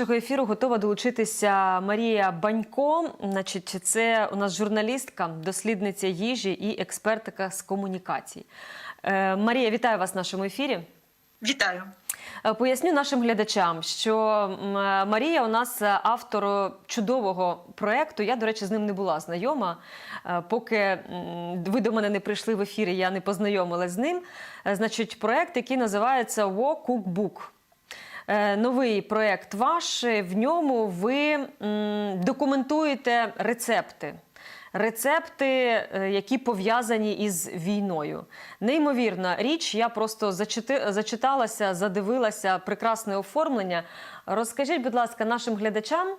Нашого ефіру готова долучитися Марія Банько. Значить, це у нас журналістка, дослідниця їжі і експертика з комунікацій. Е, Марія, вітаю вас в нашому ефірі. Вітаю. Е, Поясню нашим глядачам, що е, Марія у нас автор чудового проєкту. Я, до речі, з ним не була знайома. Поки ви до мене не прийшли в ефірі, я не познайомилась з ним. Значить, проєкт, який називається Wo Cookbook. Е, Новий проєкт ваш. В ньому ви документуєте рецепти. Рецепти, е, які пов'язані із війною. Неймовірна річ. Я просто зачити, зачиталася, задивилася прекрасне оформлення. Розкажіть, будь ласка, нашим глядачам,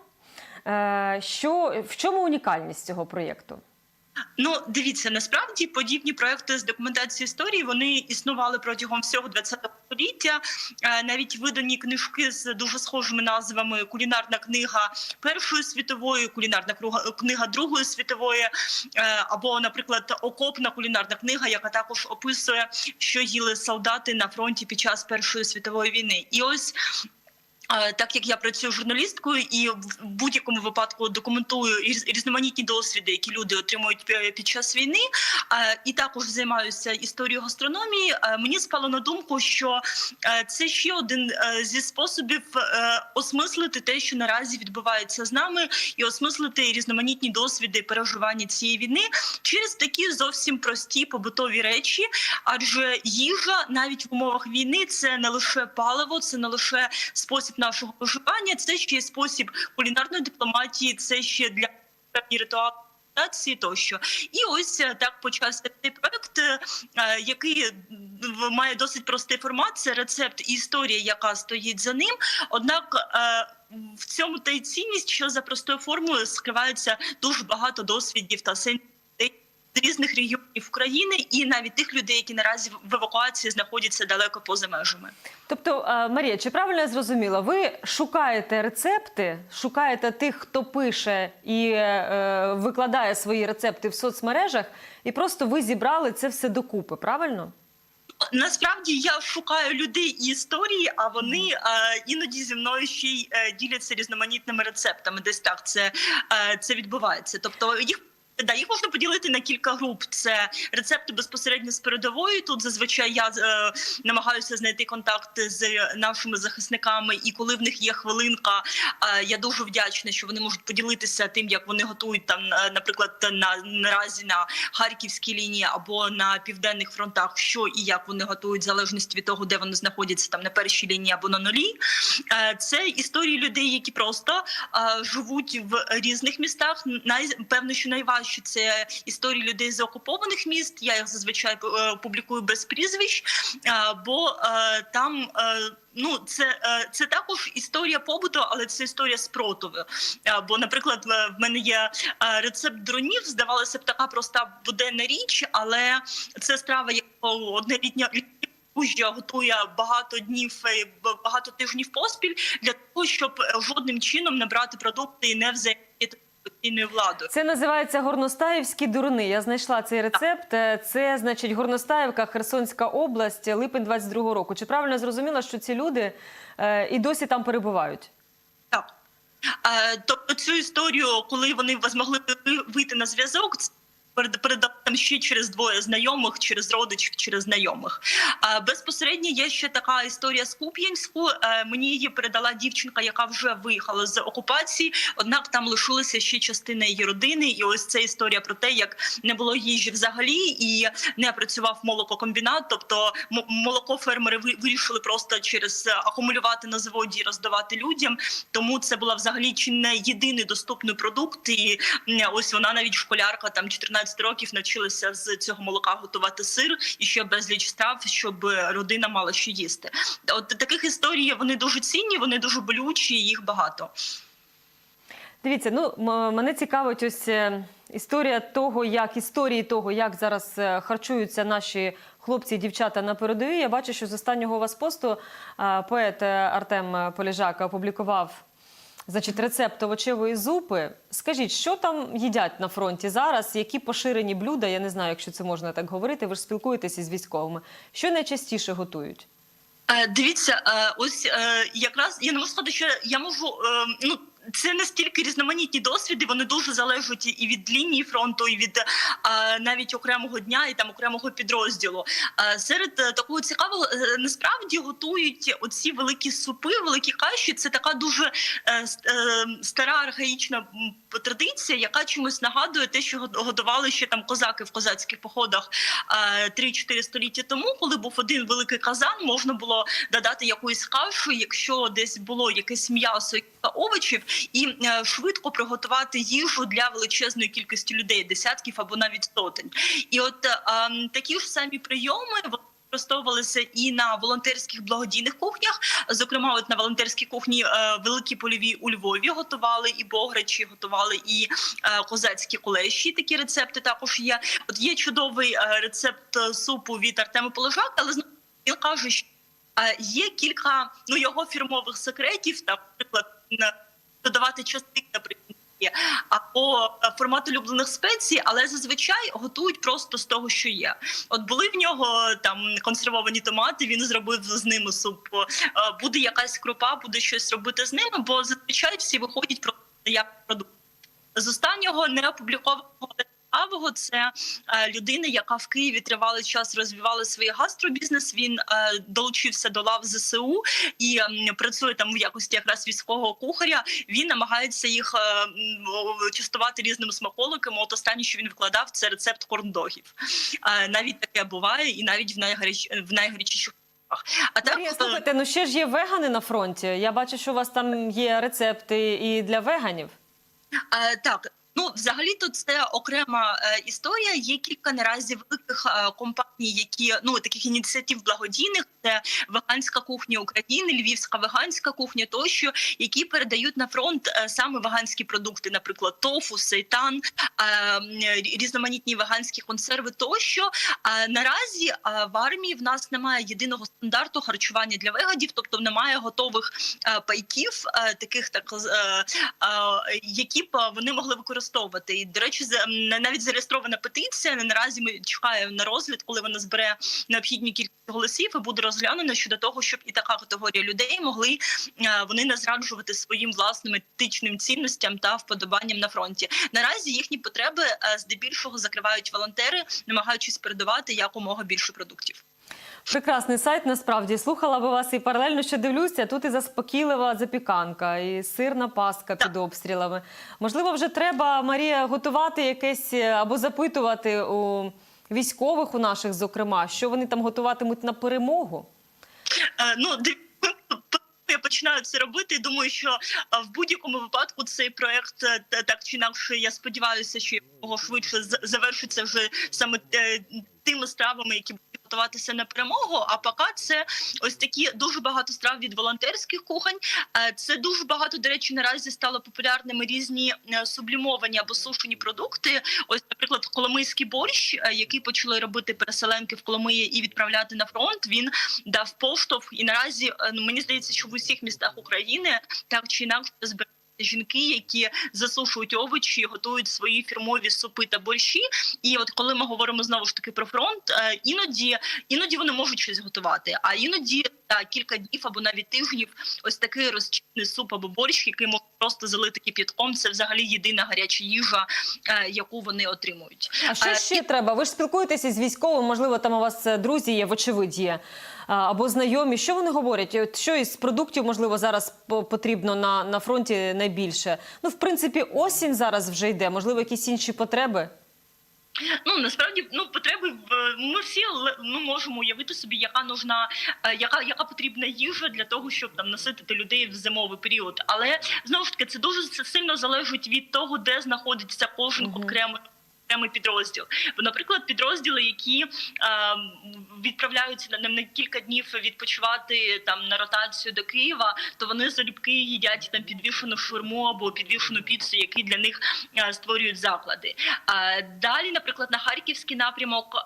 е, що, в чому унікальність цього проєкту? Ну, дивіться, насправді подібні проекти з документації історії вони існували протягом всього ХХ століття. Е, Навіть видані книжки з дуже схожими назвами: кулінарна книга Першої світової, кулінарна книга Другої світової, е, або, наприклад, окопна кулінарна книга, яка також описує, що їли солдати на фронті під час Першої світової війни. І ось Так як я працюю журналісткою і в будь-якому випадку документую різ- різноманітні досвіди, які люди отримують під час війни, е, і також займаюся історією гастрономії. е, Мені спало на думку, що е, це ще один е, зі способів е, осмислити те, що наразі відбувається з нами, і осмислити різноманітні досвіди переживання цієї війни через такі зовсім прості побутові речі. Адже їжа навіть в умовах війни це не лише паливо, це не лише спосіб нашого виживання, це ще спосіб кулінарної дипломатії, це ще для ритуалу. адаптації Тощо, і ось е, так почався цей проект, е, е, який має досить простий формат. Це рецепт історія, яка стоїть за ним. Однак в цьому та й цінність, що за простою формою скривається дуже багато досвідів та сенсів з різних регіонів країни, і навіть тих людей, які наразі в евакуації знаходяться далеко поза межами. Тобто, е, Марія, чи правильно я зрозуміла? Ви шукаєте рецепти, шукаєте тих, хто пише і е, е, викладає свої рецепти в соцмережах, і просто ви зібрали це все докупи, правильно? Насправді я шукаю людей і історії, а вони е, іноді зі мною ще й е, діляться різноманітними рецептами. Десь так це, е, це відбувається. Тобто їх. Да, їх можна поділити на кілька груп. Це рецепти безпосередньо з передової. Тут зазвичай я е, намагаюся знайти контакти з нашими захисниками, і коли в них є хвилинка, е, я дуже вдячна, що вони можуть поділитися тим, як вони готують там, е, наприклад, на наразі на харківській лінії або на південних фронтах, що і як вони готують, в залежності від того, де вони знаходяться там на першій лінії або на нулі. Е, Це історії людей, які просто е, живуть в різних містах. Най певно, що найважче це історії людей з окупованих міст. Я їх зазвичай е, публікую без прізвищ, бо е, там. е, Ну, це, це також історія побуту, але це історія спротиву. Бо, наприклад, в мене є рецепт дронів. Здавалося б, така проста буденна річ, але це страва, яку одне літня Пужжя готує багато днів, багато тижнів поспіль для того, щоб жодним чином не брати продукти і не взаємодіяти з постійною владою. Це називається горностаївські дурни. Я знайшла цей рецепт. Е, Це значить Горностаївка, Херсонська область, липень 22-го року. Чи правильно зрозуміла, що ці люди е, і досі там перебувають? Так. Е, Тобто цю історію, коли вони змогли вийти на зв'язок, це перед- передали там ще через двоє знайомих, через родичів, через знайомих. Безпосередньо є ще така історія з Куп'янську. Е, Мені її передала дівчинка, яка вже виїхала з окупації. Однак там лишилася ще частина її родини. І ось це історія про те, як не було їжі взагалі, і не працював молококомбінат. Тобто молоко фермери вирішили просто через е, акумулювати на заводі і роздавати людям. Тому це була взагалі чи не єдиний доступний продукт. І ось вона навіть школярка, там 14 років, навчилася з цього молока готувати сир і ще безліч страв, щоб родина мала що їсти. От таких історій вони дуже цінні, вони дуже болючі, їх багато. Дивіться, ну мене цікавить ось е, історія того, як історії того, як зараз е, харчуються наші хлопці і дівчата на передовій. Я бачу, що з останнього у вас посту е, поет Артем Поліжак опублікував. Значить, рецепт овочевої зупи. Скажіть, що там їдять на фронті зараз? Які поширені блюда? Я не знаю, якщо це можна так говорити. Ви ж спілкуєтеся з військовими. Що найчастіше готують? Е, Дивіться, е, ось е, якраз я не можу сказати, що я можу. Ну це настільки різноманітні досвіди. Вони дуже залежать і від лінії фронту, і від е, навіть окремого дня, і там окремого підрозділу. Е, Серед е, такого цікавого е, насправді готують оці великі супи, великі каші. Це така дуже е, е, стара архаїчна традиція, яка чомусь нагадує те, що го- готували ще там козаки в козацьких походах е, 3-4 століття тому, коли був один великий казан, можна було додати якусь кашу, якщо десь було якесь м'ясо кілька овочів, і е, швидко приготувати їжу для величезної кількості людей, десятків або навіть сотень. І от е, ем, такі ж самі прийоми використовувалися і на волонтерських благодійних кухнях. Зокрема, от на волонтерській кухні е, великі польові у Львові готували і бограчі, готували і козацькі кулеші. Такі рецепти також є. От є чудовий рецепт супу від Артема Положака, але він каже, що є кілька ну його фірмових секретів, там, наприклад, на- додавати частин, наприклад. Або е, формат улюблених спецій, але зазвичай готують просто з того, що є. От були в нього там консервовані томати. Він зробив з ними суп. Е, Буде якась крупа, буде щось робити з ними, бо зазвичай всі виходять просто як продукт. З останнього не опублікованого цікавого це е, людина, яка в Києві тривалий час розвивала свій гастробізнес. Він е, долучився до лав ЗСУ і працює там в якості якраз військового кухаря. Він намагається їх е, частувати різними смаколиками. От останнє, що він викладав, це рецепт корндогів. Навіть таке буває, і навіть в найгаряч в найгарячіших. А так Марія, слухайте, ну ще ж є вегани на фронті. Я бачу, що у вас там є рецепти і для веганів. Е, так. Взагалі, то це окрема е, історія. Є кілька наразі великих е, компаній, які ну таких ініціатив благодійних. Це веганська кухня України, Львівська веганська кухня, тощо, які передають на фронт е, саме веганські продукти, наприклад, тофу, сейтан, різноманітні веганські консерви. Тощо наразі в армії в нас немає єдиного стандарту харчування для веганів, тобто немає готових пайків, таких так які б вони могли використовувати. І до речі, навіть зареєстрована петиція. Наразі ми чекаємо на розгляд, коли вона збере необхідні кількість голосів і буде розглянена щодо того, щоб і така категорія людей могли е, вони не зраджувати своїм власним етичним цінностям та вподобанням на фронті. Наразі їхні потреби е, здебільшого закривають волонтери, намагаючись передавати якомога більше продуктів. Прекрасний сайт, насправді слухала би вас і паралельно ще дивлюся. Тут і заспокійлива запіканка, і сирна паска під обстрілами. Можливо, вже треба Марія готувати якесь е, або запитувати у військових у наших, зокрема, що вони там готуватимуть на перемогу. Е, Ну, я починаю це робити. Думаю, що е, в будь-якому випадку цей проект так чи інакше, я сподіваюся, що його швидше завершиться вже саме тими стравами, які готуватися на перемогу. А поки це ось такі дуже багато страв від волонтерських кухонь. Е, Це дуже багато, до речі, наразі стало популярними різні е, сублімовані або сушені продукти. Ось, наприклад, коломийський борщ, е, який почали робити переселенки в Коломиї і відправляти на фронт. Він дав поштовх, і наразі ну, мені здається, що в усіх містах України так чи інакше збираються Жінки, які засушують овочі, готують свої фірмові супи та борщі. І от коли ми говоримо знову ж таки про фронт, е, іноді іноді вони можуть щось готувати, а іноді та кілька днів або навіть тижнів ось такий розчинний суп або борщ, який можна просто залити кип'ятком. Це взагалі єдина гаряча їжа, е, яку вони отримують. А що Е, ще треба? Ви ж спілкуєтеся з військовим, можливо, там у вас е, друзі є, вочевидь є. Або знайомі, що вони говорять? От що із продуктів можливо зараз по- потрібно на, на фронті найбільше? Ну, в принципі, осінь зараз вже йде. Можливо, якісь інші потреби. Ну насправді ну потреби в ми всі ну, можемо уявити собі, яка нужна, е, яка яка потрібна їжа для того, щоб там наситити людей в зимовий період. Але знову ж таки це дуже сильно залежить від того, де знаходиться кожен окремий. Окремий підрозділ, бо, наприклад, підрозділи, які е, відправляються на, на кілька днів відпочивати там на ротацію до Києва, то вони залюбки їдять там підвішену шурму або підвішену піцу, які для них е, створюють заклади. А Далі, наприклад, на харківський напрямок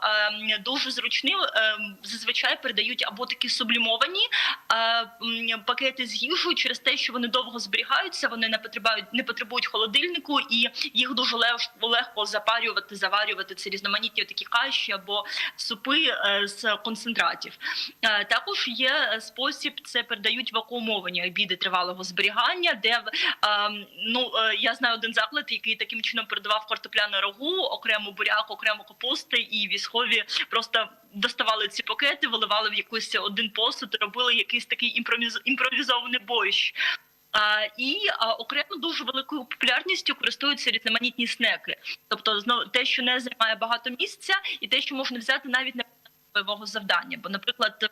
е, дуже зручний е, зазвичай передають або такі сублімовані е, пакети з їжею через те, що вони довго зберігаються, вони не потребують не потребують холодильнику, і їх дуже легко легко запарювати створювати, заварювати це різноманітні такі каші або супи е, з концентратів. Е, Також є е, спосіб, це передають вакуумовані обіди тривалого зберігання, де ну я знаю один заклад, який таким чином передавав картопляну рагу, окремо буряк, окремо капусти, і військові просто доставали ці пакети, виливали в якийсь один посуд, робили якийсь такий імпровіз- імпровізований борщ. І окремо дуже великою популярністю користуються різноманітні снеки, тобто те, що не займає багато місця, і те, що можна взяти навіть на бойового завдання. Бо, наприклад,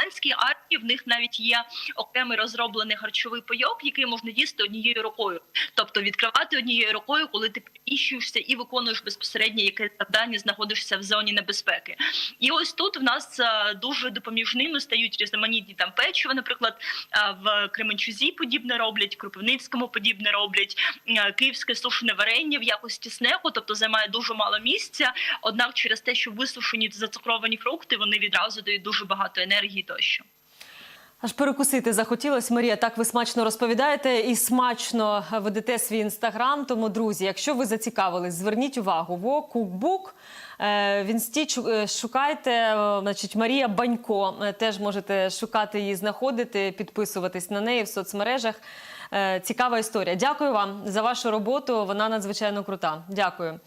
африканській армії в них навіть є окремий розроблений харчовий пайок, який можна їсти однією рукою, тобто відкривати однією рукою, коли ти переміщуєшся і виконуєш безпосередньо якесь завдання, знаходишся в зоні небезпеки. І ось тут в нас е, дуже допоміжними стають різноманітні там печиво, наприклад, е, в Кременчузі подібне роблять, Кропивницькому подібне роблять, е, київське сушене варення в якості снеку, тобто займає дуже мало місця. Однак, через те, що висушені зацукровані фрукти, вони відразу дають дуже багато енергії тощо. Аж перекусити захотілось. Марія, так ви смачно розповідаєте і смачно ведете свій інстаграм. Тому, друзі, якщо ви зацікавились, зверніть увагу. Во кукбук. Е, В інсті е, шукайте, е, значить, Марія Банько. Теж можете шукати її, знаходити, підписуватись на неї в соцмережах. Цікава історія. Дякую вам за вашу роботу. Вона надзвичайно крута. Дякую.